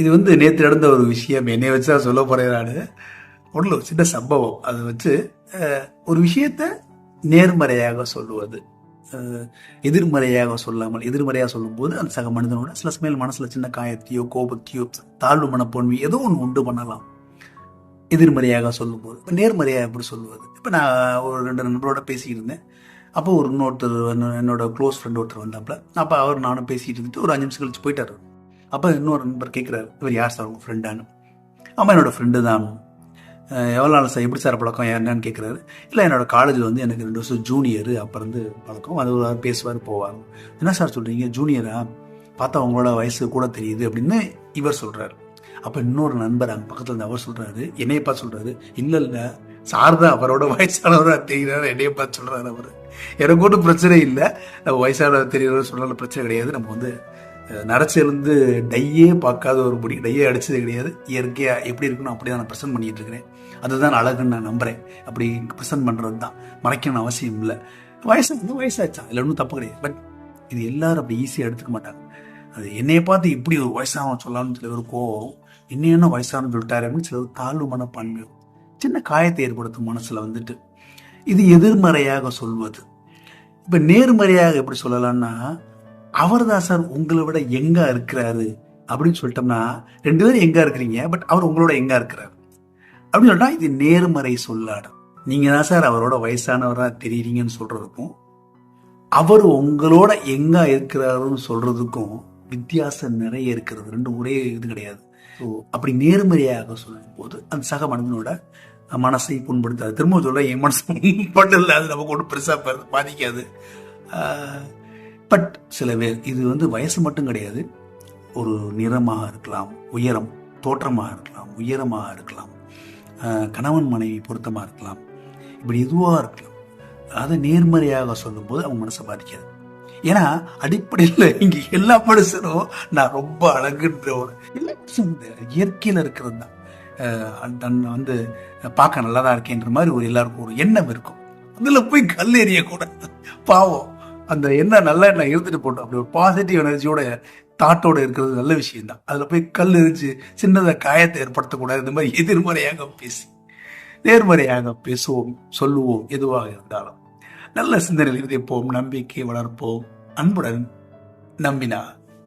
இது வந்து நேற்று நடந்த ஒரு விஷயம். என்னை வச்சு தான் சொல்ல போகிறேன் நான். ஒன்றும் ஒரு சின்ன சம்பவம். அதை வச்சு ஒரு விஷயத்த நேர்மறையாக சொல்லுவது. எதிர்மறையாக சொல்லாமல் எதிர்மறையாக சொல்லும்போது அந்த சக மனிதனோட சில சமையல் மனசில் சின்ன காயத்தையோ கோபத்தையோ தாழ்வு மனப்போன்மை ஏதோ ஒன்று உண்டு பண்ணலாம். எதிர்மறையாக சொல்லும்போது. இப்போ நேர்மறையாக எப்படி சொல்லுவது? இப்போ நான் ஒரு ரெண்டு நண்பரோட பேசிக்கிட்டு இருந்தேன் அப்போ ஒரு இன்னொருத்தர் என்னோட க்ளோஸ் ஃப்ரெண்ட் ஒருத்தர் வந்தாப்புல. அப்போ அவர் நானும் பேசிகிட்டு இருந்துட்டு ஒரு அஞ்சு நிமிஷம் கழிச்சு போயிட்டார் அப்போ இன்னொரு நண்பர் கேட்குறாரு இவர் யார் சார் உங்கள் ஃப்ரெண்டானு ஆமாம் என்னோடய ஃப்ரெண்டு தான். எவ்வளோ நாள் சார் எப்படி சார் பழக்கம்? என்னன்னு கேட்குறாரு இல்லை என்னோடய காலேஜில் வந்து எனக்கு ரெண்டு வருஷம் ஜூனியர் அப்போ இருந்து பழக்கம். அது ஒரு பேசுவார் போவார். என்ன சார் சொல்கிறீங்க ஜூனியரா பார்த்தா உங்களோட வயசு கூட தெரியுது அப்படின்னு இவர் சொல்கிறாரு அப்போ இன்னொரு நண்பர் அங்கே பக்கத்தில் இருந்து அவர் சொல்கிறாரு என்னைய பார்த்து சொல்கிறாரு இல்லை இல்லை. சார் தான் அவரோட வயசானவராக தெரிகிறார் என்னைய பார்த்து சொல்கிறாரு அவர். எனக்கு ஒன்றும் பிரச்சனை இல்லை. நம்ம வயசானவர் தெரிகிறவர் சொல்கிற பிரச்சனை கிடையாது. நம்ம வந்து நரைச்சிருந்து டையே பார்க்காத ஒரு முடி டையே அடிச்சது கிடையாது. இயற்கையாக எப்படி இருக்கணும் அப்படி தான் நான் ப்ரெசென்ட் பண்ணிட்டு இருக்கிறேன். அதுதான் அழகுன்னு நான் நம்புகிறேன் அப்படி ப்ரெசென்ட் பண்ணுறது தான் மறைக்கணும் அவசியம் இல்லை. வயசு வந்து வயசாச்சா? இல்லை ஒன்றும் தப்பு கிடையாது. பட் இது எல்லாரும் அப்படி ஈஸியாக எடுத்துக்க மாட்டாங்க. அது என்னைய பார்த்து இப்படி ஒரு வயசானவன் சொல்லலாம்னு சில ஒரு கோவம் என்ன என்ன வயசானு சொல்லிட்டாரு அப்படின்னு சில தாழ்வு மனப்பான்மை சின்ன காயத்தை ஏற்படுத்தும் மனசுல வந்துட்டு. இது எதிர்மறையாக சொல்வது. இப்போ நேர்மறையாக எப்படி சொல்லலாம்னா அவர் தான் சார் உங்களை விட எங்க இருக்கிறாரு அப்படின்னு சொல்லிட்டோம்னா ரெண்டு பேரும் எங்க இருக்கிறீங்க பட் அவர் உங்களோட எங்க இருக்கிறாரு. அப்படின்னு சொல்லிட்டா இது நேர்மறை சொல்லாடம். நீங்க தான் சார் அவரோட வயசானவராக தெரியுறீங்கன்னு சொல்றதுக்கும் அவர் உங்களோட எங்க இருக்கிறாருன்னு சொல்றதுக்கும் வித்தியாசம் நிறைய இருக்கிறது. ரெண்டும் ஒரே இது கிடையாது. ஸோ அப்படி நேர்மறையாக சொல்லும் போது அந்த சக மனிதனோட மனசை புண்படுத்தாது. திரும்ப சொல்ல என் மனசு புண்படல அது நமக்கு ஒன்றும் பெருசாக பாதிக்காது. பட் சில பேர் இது வந்து வயசு மட்டும் கிடையாது. ஒரு நிறமாக இருக்கலாம் உயரம் தோற்றமாக இருக்கலாம் உயரமாக இருக்கலாம் கணவன் மனைவி பொருத்தமாக இருக்கலாம் இப்படி இதுவாக இருக்கலாம். அதை நேர்மறையாக சொல்லும்போது அவங்க மனசை பாதிக்காது. ஏன்னா அடிப்படையில் இங்கே எல்லா மனுஷனும் நான் ரொம்ப அழகுன்ற ஒரு எல்லா இயற்கையில் இருக்கிறது தான். தன் வந்து பார்க்க நல்லா தான் இருக்கேன்ற மாதிரி ஒரு எல்லாருக்கும் ஒரு எண்ணம் இருக்கும். அதில் போய் கல் எறியக்கூடாது. பாவம். அந்த என்ன நல்ல எண்ணெய் இருந்துட்டு போட்டோம் அப்படி ஒரு பாசிட்டிவ் எனர்ஜியோட தாட்டோட இருக்கிறது நல்ல விஷயம் தான் அதுல போய் கல் எரிஞ்சு சின்னதாக காயத்தை ஏற்படுத்தக்கூடாது. இந்த மாதிரி எதிர்மறையாக பேசி நேர்மறையாக பேசுவோம் சொல்லுவோம் எதுவாக இருந்தாலும். நல்ல சிந்தனையில் இருப்போம் நம்பிக்கை வளர்ப்போம். அன்புடன் நம்பினார்.